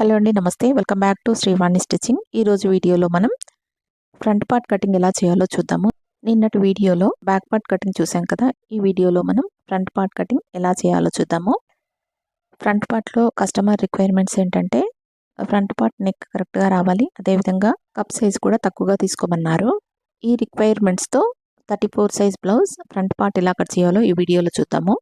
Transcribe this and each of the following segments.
Hello అండి నమస్తే. Welcome back to Srivani stitching. ఈరోజు వీడియోలో మనం ఫ్రంట్ పార్ట్ కటింగ్ ఎలా చేయాలో చూద్దాము. నిన్నటి వీడియోలో బ్యాక్ పార్ట్ కటింగ్ చూసాం కదా. ఈ వీడియోలో మనం ఫ్రంట్ పార్ట్ కటింగ్ ఎలా చేయాలో చూద్దాము. ఫ్రంట్ పార్ట్లో కస్టమర్ రిక్వైర్మెంట్స్ ఏంటంటే ఫ్రంట్ పార్ట్ నెక్ కరెక్ట్గా రావాలి. అదేవిధంగా కప్ సైజ్ కూడా తక్కువగా తీసుకోమన్నారు. ఈ రిక్వైర్మెంట్స్తో thirty four size blouse front part ఎలా కట్ చేయాలో ఈ వీడియోలో చూద్దాము.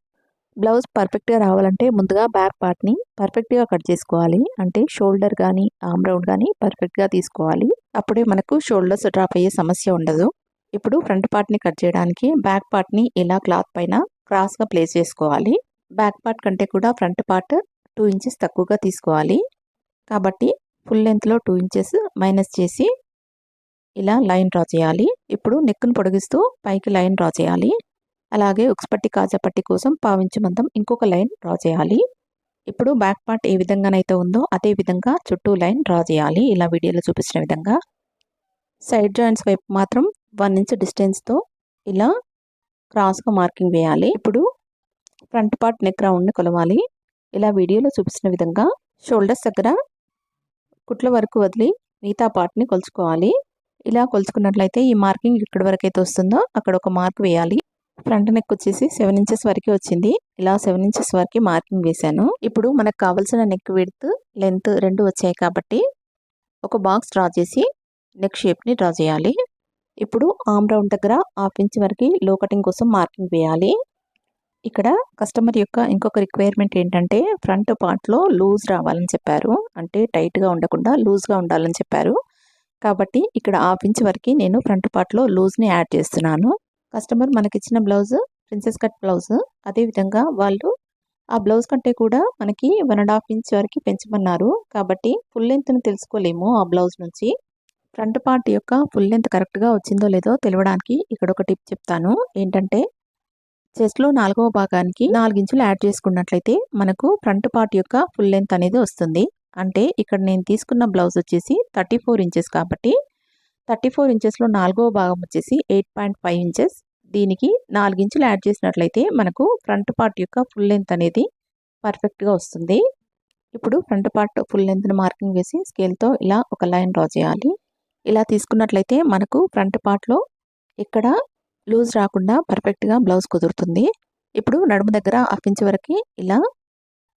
బ్లౌజ్ పర్ఫెక్ట్గా రావాలంటే ముందుగా బ్యాక్ పార్ట్ని పర్ఫెక్ట్గా కట్ చేసుకోవాలి. అంటే షోల్డర్ కానీ ఆమ్ రౌండ్ కానీ పర్ఫెక్ట్గా తీసుకోవాలి. అప్పుడే మనకు షోల్డర్స్ డ్రాప్ అయ్యే సమస్య ఉండదు. ఇప్పుడు ఫ్రంట్ పార్ట్ని కట్ చేయడానికి బ్యాక్ పార్ట్ని ఇలా క్లాత్ పైన క్రాస్గా ప్లేస్ చేసుకోవాలి. బ్యాక్ పార్ట్ కంటే కూడా ఫ్రంట్ పార్ట్ టూ ఇంచెస్ తక్కువగా తీసుకోవాలి. కాబట్టి ఫుల్ లెంత్లో టూ ఇంచెస్ మైనస్ చేసి ఇలా లైన్ డ్రా చేయాలి. ఇప్పుడు నెక్కును పొడిగిస్తూ పైకి లైన్ డ్రా చేయాలి. అలాగే ఉక్స్పట్టి కాజాపట్టి కోసం పావించి మందం ఇంకొక లైన్ డ్రా చేయాలి. ఇప్పుడు బ్యాక్ పార్ట్ ఏ విధంగానైతే ఉందో అదే విధంగా చుట్టూ లైన్ డ్రా చేయాలి. ఇలా వీడియోలో చూపించిన విధంగా. సైడ్ జాయింట్స్ వైపు మాత్రం వన్ ఇంచ్ డిస్టెన్స్తో ఇలా క్రాస్గా మార్కింగ్ వేయాలి. ఇప్పుడు ఫ్రంట్ పార్ట్ నెక్ రౌండ్ని కొలవాలి. ఇలా వీడియోలో చూపించిన విధంగా షోల్డర్స్ దగ్గర కుట్ల వరకు వదిలి మిగతా పార్ట్ని కొలుచుకోవాలి. ఇలా కొలుచుకున్నట్లయితే ఈ మార్కింగ్ ఎక్కడి వరకు అయితే వస్తుందో అక్కడ ఒక మార్క్ వేయాలి. ఫ్రంట్ నెక్ వచ్చేసి సెవెన్ ఇంచెస్ వరకు వచ్చింది. ఇలా సెవెన్ ఇంచెస్ వరకు మార్కింగ్ వేశాను. ఇప్పుడు మనకు కావాల్సిన నెక్ విడ్త్ లెంత్ రెండు వచ్చాయి కాబట్టి ఒక బాక్స్ డ్రా చేసి నెక్ షేప్ని డ్రా చేయాలి. ఇప్పుడు ఆమ్ రౌండ్ దగ్గర హాఫ్ ఇంచ్ వరకు లో కటింగ్ కోసం మార్కింగ్ వేయాలి. ఇక్కడ కస్టమర్ యొక్క ఇంకొక రిక్వైర్మెంట్ ఏంటంటే ఫ్రంట్ పార్ట్లో లూజ్ రావాలని చెప్పారు. అంటే టైట్గా ఉండకుండా లూజ్గా ఉండాలని చెప్పారు. కాబట్టి ఇక్కడ హాఫ్ ఇంచ్ వరకు నేను ఫ్రంట్ పార్ట్లో లూజ్ని యాడ్ చేస్తున్నాను. కస్టమర్ మనకిచ్చిన బ్లౌజ్ ప్రిన్సెస్ కట్ బ్లౌజ్ అదేవిధంగా వాళ్ళు ఆ బ్లౌజ్ కంటే కూడా మనకి వన్ అండ్ హాఫ్ ఇంచ్ వరకు పెంచమన్నారు. కాబట్టి ఫుల్ లెంత్ని తెలుసుకోలేము ఆ బ్లౌజ్ నుంచి. ఫ్రంట్ పార్ట్ యొక్క ఫుల్ లెంత్ కరెక్ట్గా వచ్చిందో లేదో తెలియడానికి ఇక్కడ ఒక టిప్ చెప్తాను. ఏంటంటే చెస్ట్లో నాలుగవ భాగానికి నాలుగు ఇంచులు యాడ్ చేసుకున్నట్లయితే మనకు ఫ్రంట్ పార్ట్ యొక్క ఫుల్ లెంత్ అనేది వస్తుంది. అంటే ఇక్కడ నేను తీసుకున్న బ్లౌజ్ వచ్చేసి థర్టీ ఫోర్ ఇంచెస్ కాబట్టి థర్టీ ఫోర్ ఇంచెస్లో నాలుగవ భాగం వచ్చేసి ఎయిట్ పాయింట్ ఫైవ్ ఇంచెస్ దీనికి నాలుగించులు యాడ్ చేసినట్లయితే మనకు ఫ్రంట్ పార్ట్ యొక్క ఫుల్ లెంత్ అనేది పర్ఫెక్ట్గా వస్తుంది. ఇప్పుడు ఫ్రంట్ పార్ట్ ఫుల్ లెంత్ని మార్కింగ్ వేసి స్కేల్తో ఇలా ఒక లైన్ డ్రా చేయాలి. ఇలా తీసుకున్నట్లయితే మనకు ఫ్రంట్ పార్ట్లో ఇక్కడ లూజ్ రాకుండా పర్ఫెక్ట్గా బ్లౌజ్ కుదురుతుంది. ఇప్పుడు నడుము దగ్గర హాఫ్ ఇంచ్ వరకు ఇలా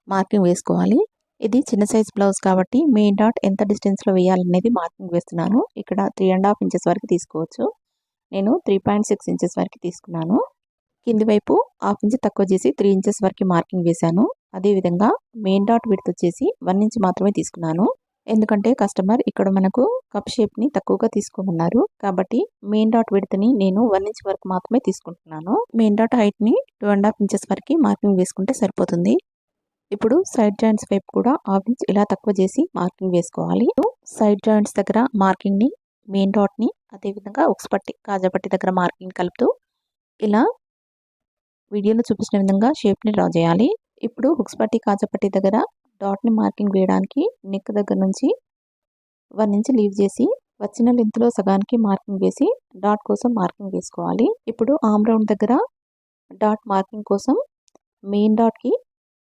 మార్కింగ్ వేసుకోవాలి. ఇది చిన్న సైజ్ బ్లౌజ్ కాబట్టి మెయిన్ డాట్ ఎంత డిస్టెన్స్లో వేయాలనేది మార్కింగ్ వేస్తున్నాను. ఇక్కడ త్రీ అండ్ హాఫ్ ఇంచెస్ వరకు తీసుకోవచ్చు. నేను త్రీ పాయింట్ సిక్స్ ఇంచెస్ వరకు తీసుకున్నాను. కింది వైపు హాఫ్ ఇంచ్ తక్కువ చేసి త్రీ ఇంచెస్ వరకు మార్కింగ్ వేశాను. అదేవిధంగా మెయిన్ డాట్ విడత్ వచ్చేసి వన్ ఇంచ్ మాత్రమే తీసుకున్నాను. ఎందుకంటే కస్టమర్ ఇక్కడ మనకు కప్ షేప్ని తక్కువగా తీసుకోమన్నారు. కాబట్టి మెయిన్ డాట్ విడతని నేను వన్ ఇంచ్ వరకు మాత్రమే తీసుకుంటున్నాను. మెయిన్ డాట్ హైట్ని టూ అండ్ హాఫ్ ఇంచెస్ వరకు మార్కింగ్ వేసుకుంటే సరిపోతుంది. ఇప్పుడు సైడ్ జాయింట్స్ వైపు కూడా హాఫ్ ఇంచ్ ఇలా తక్కువ చేసి మార్కింగ్ వేసుకోవాలి. సైడ్ జాయింట్స్ దగ్గర మార్కింగ్ని మెయిన్ డాట్ని అదేవిధంగా పట్టి కాజాపట్టి దగ్గర మార్కింగ్ కలుపుతూ ఇలా వీడియోలో చూపించిన విధంగా షేప్ని డ్రా చేయాలి. ఇప్పుడు హుక్స్ పట్టి కాజాపట్టి దగ్గర డాట్ని మార్కింగ్ వేయడానికి నెక్ దగ్గర నుంచి వన్ ఇంచ్ లీవ్ చేసి వచ్చిన లెంత్లో సగానికి మార్కింగ్ వేసి డాట్ కోసం మార్కింగ్ వేసుకోవాలి. ఇప్పుడు ఆమ్ రౌండ్ దగ్గర డాట్ మార్కింగ్ కోసం మెయిన్ డాట్కి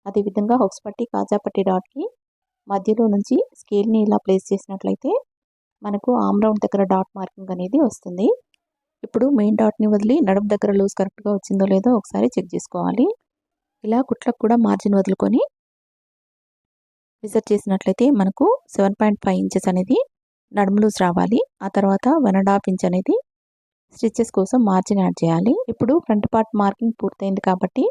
అదేవిధంగా హౌస్ పట్టి కాజాపట్టి డాట్కి మధ్యలో నుంచి స్కేల్ని ఇలా ప్లేస్ చేసినట్లయితే మనకు ఆమ్ రౌండ్ దగ్గర డాట్ మార్కింగ్ అనేది వస్తుంది. ఇప్పుడు మెయిన్ డాట్ని వదిలి నడుము దగ్గర లూజ్ కరెక్ట్గా వచ్చిందో లేదో ఒకసారి చెక్ చేసుకోవాలి. ఇలా కుట్లకు కూడా మార్జిన్ వదులుకొని విజిట్ చేసినట్లయితే మనకు సెవెన్ పాయింట్ ఫైవ్ ఇంచెస్ అనేది నడుము లూజ్ రావాలి. ఆ తర్వాత వన్ అండ్ హాఫ్ ఇంచ్ అనేది స్టిచ్చెస్ కోసం మార్జిన్ యాడ్ చేయాలి. ఇప్పుడు ఫ్రంట్ పార్ట్ మార్కింగ్ పూర్తయింది కాబట్టి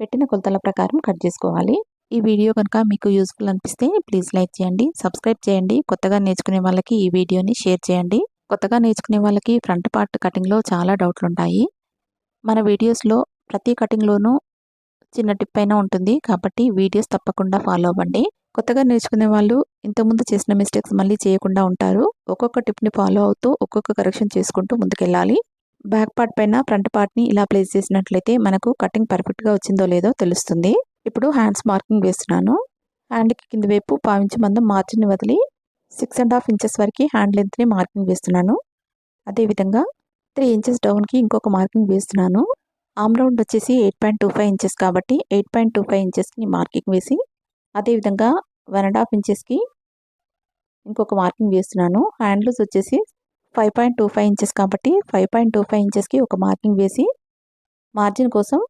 పెట్టిన కొలతల ప్రకారం కట్ చేసుకోవాలి. ఈ వీడియో కనుక మీకు యూస్ఫుల్ అనిపిస్తే ప్లీజ్ లైక్ చేయండి సబ్స్క్రైబ్ చేయండి. కొత్తగా నేర్చుకునే వాళ్ళకి ఈ వీడియోని షేర్ చేయండి. కొత్తగా నేర్చుకునే వాళ్ళకి ఫ్రంట్ పార్ట్ కటింగ్లో చాలా డౌట్లు ఉంటాయి. మన వీడియోస్లో ప్రతి కటింగ్లోనూ చిన్న టిప్ అయినా ఉంటుంది. కాబట్టి వీడియోస్ తప్పకుండా ఫాలో అవ్వండి. కొత్తగా నేర్చుకునే వాళ్ళు ఇంతకుముందు చేసిన మిస్టేక్స్ మళ్ళీ చేయకుండా ఉంటారు. ఒక్కొక్క టిప్ని ఫాలో అవుతూ ఒక్కొక్క కరెక్షన్ చేసుకుంటూ ముందుకెళ్ళాలి. బ్యాక్ పార్ట్ పైన ఫ్రంట్ పార్ట్ని ఇలా ప్లేస్ చేసినట్లయితే మనకు కటింగ్ పర్ఫెక్ట్గా వచ్చిందో లేదో తెలుస్తుంది. ఇప్పుడు హ్యాండ్స్ మార్కింగ్ వేస్తున్నాను. హ్యాండ్కి కింద వైపు పావించి మందం మార్జిన్ని వదిలి సిక్స్ అండ్ హాఫ్ ఇంచెస్ వరకు హ్యాండ్ లెంత్ని మార్కింగ్ వేస్తున్నాను. అదేవిధంగా త్రీ ఇంచెస్ డౌన్కి ఇంకొక మార్కింగ్ వేస్తున్నాను. ఆమ్ రౌండ్ వచ్చేసి eight point two five inches కాబట్టి ఎయిట్ పాయింట్ టూ ఫైవ్ ఇంచెస్కి మార్కింగ్ వేసి అదేవిధంగా వన్ అండ్ హాఫ్ ఇంచెస్కి ఇంకొక మార్కింగ్ వేస్తున్నాను. హ్యాండ్ లూజ్ వచ్చేసి five point two five inches కాబట్టి ఫైవ్ పాయింట్ టూ ఫైవ్ ఇంచెస్కి ఒక మార్కింగ్ వేసి మార్జిన్ కోసం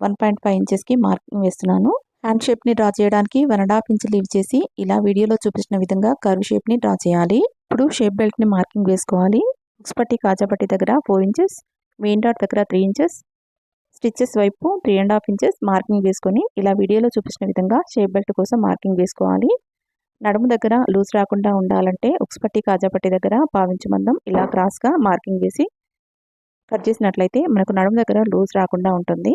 వన్ పాయింట్ ఫైవ్ ఇంచెస్కి మార్కింగ్ వేస్తున్నాను. హ్యాండ్ షేప్ని డ్రా చేయడానికి one and half inch leave చేసి ఇలా వీడియోలో చూపించిన విధంగా కర్వ్ షేప్ని డ్రా చేయాలి. ఇప్పుడు షేప్ బెల్ట్ని మార్కింగ్ వేసుకోవాలి. బుక్స్ పట్టి కాజాపట్టి దగ్గర ఫోర్ ఇంచెస్ మెయిన్ డాట్ దగ్గర త్రీ ఇంచెస్ స్టిచ్చెస్ వైపు three and half inches marking వేసుకొని ఇలా వీడియోలో చూపించిన విధంగా షేప్ బెల్ట్ కోసం మార్కింగ్ వేసుకోవాలి. నడుము దగ్గర లూజ్ రాకుండా ఉండాలంటే ఉక్స్ పట్టి దగ్గర పావించు మందం ఇలా క్రాస్గా మార్కింగ్ వేసి కట్ చేసినట్లయితే మనకు నడుము దగ్గర లూజ్ రాకుండా ఉంటుంది.